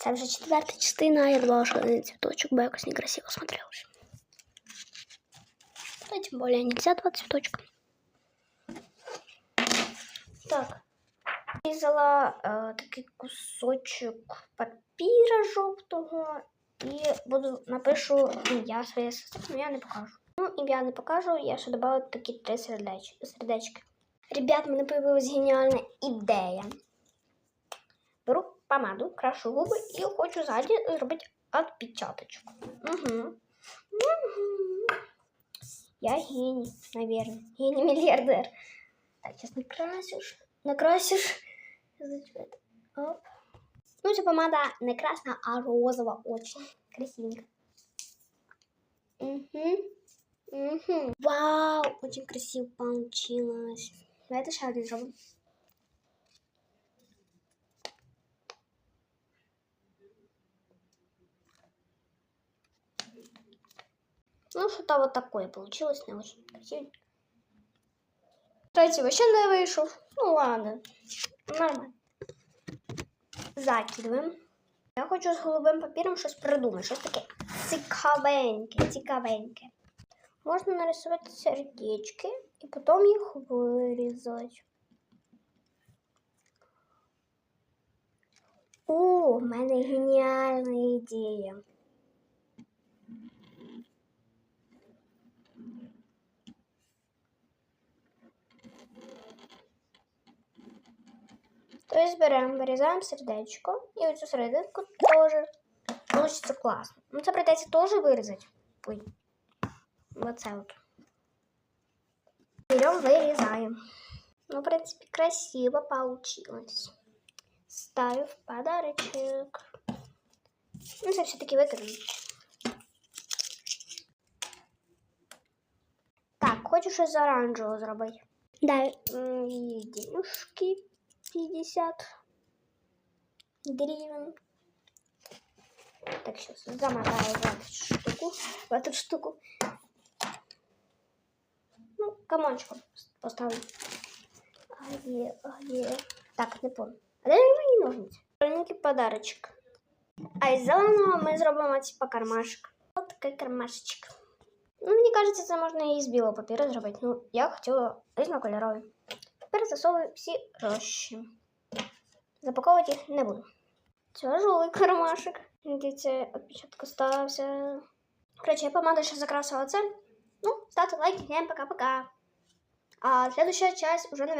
Це вже четверта частина, я думала, що один цвіточок, бо якось некрасиво смотрелось. Да, тем более нельзя два цветочка. Так. Різала е, такий кусочок папіра жовтого і буду напишу ім'я своєї сестри, але я не покажу. Ну, ім'я не покажу, я ще додала такі три сердеч... сердечки. Ребят, в мене появилась геніальна ідея. Беру помаду, крашу губи і хочу ззаді зробити відпечаточок. Угу. Угу. Я гений, наверное. Гений-миллиардер. Так, сейчас накрасишь. Накрасишь. Зачем? Оп. Ну, эта помада не красная, а розовая. Очень красивенько. Угу. Угу. Вау, очень красиво получилось. Давайте ще один Ну, что-то вот такое получилось, не очень красиво. Кстати, вообще не вышел. Ну ладно, нормально. Закидываем. Я хочу з голубим папіром щось придумати, щось таке цікавеньке, цікавеньке. Можна нарисувати сердечки і потім їх вирізати. О, в мене геніальна ідея. То есть берем, вырезаем сердечко і эту серединку тоже Получится классно. Ну, це придеться теж вирізати. Ой. Оце от. Берем, вырезаем. Ну, в принципе красиво получилось. Ставлю в подарочек. Ну, це все-таки викину. Так, хочешь из з оранжевого зробити. Дай денежки. 150 гривен. Так, сейчас замотаю в эту штуку. В эту штуку. Ну, комончику поставлю. Ае, ае. Так, не помню. А далі не ножниці. Маленький подарочек, А из зеленого ми зробимо типа кармашик. вот такой кармашечек, Ну, мне кажется, это можно и из белого папіру сделать, Ну, я хотіла різнокольоровий. теперь засовываю все рощи. Запаковувати їх не буду. Тяжелый кармашек. Видите, отпечаток остався. Короче, я помаду сейчас закрасила це. Ну, ставьте лайки, всем пока-пока. А следующая часть уже, наверное,